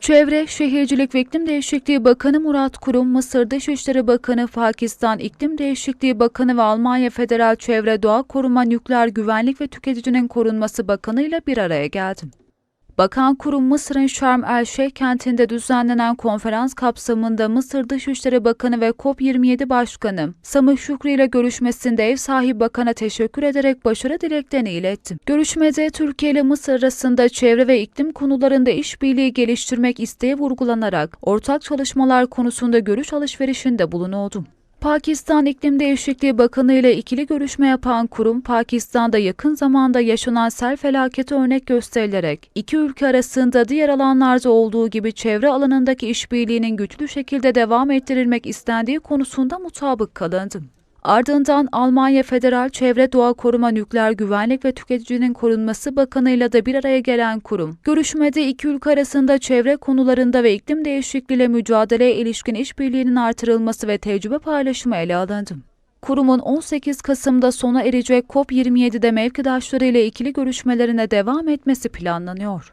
Çevre, Şehircilik ve İklim Değişikliği Bakanı Murat Kurum, Mısır Dışişleri Bakanı, Pakistan İklim Değişikliği Bakanı ve Almanya Federal Çevre Doğa Koruma Nükleer Güvenlik ve Tüketicinin Korunması Bakanı ile bir araya geldi. Bakan Kurum, Mısır'ın Şarm El Şeyh kentinde düzenlenen konferans kapsamında Mısır Dışişleri Bakanı ve COP27 Başkanı Samih Şükrü ile görüşmesinde ev sahibi bakana teşekkür ederek başarı dileklerini iletti. Görüşmede Türkiye ile Mısır arasında çevre ve iklim konularında işbirliği geliştirmek isteği vurgulanarak ortak çalışmalar konusunda görüş alışverişinde bulunuldu. Pakistan İklim Değişikliği Bakanı ile ikili görüşme yapan kurum, Pakistan'da yakın zamanda yaşanan sel felaketi örnek gösterilerek, iki ülke arasında diğer alanlarda olduğu gibi çevre alanındaki işbirliğinin güçlü şekilde devam ettirilmek istendiği konusunda mutabık kalındı. Ardından Almanya Federal Çevre Doğa Koruma Nükleer Güvenlik ve Tüketicinin Korunması Bakanı'yla da bir araya gelen kurum, görüşmede iki ülke arasında çevre konularında ve iklim değişikliğiyle mücadeleye ilişkin işbirliğinin artırılması ve tecrübe paylaşımı ele alındı. Kurumun 18 Kasım'da sona erecek COP27'de mevkidaşları ile ikili görüşmelerine devam etmesi planlanıyor.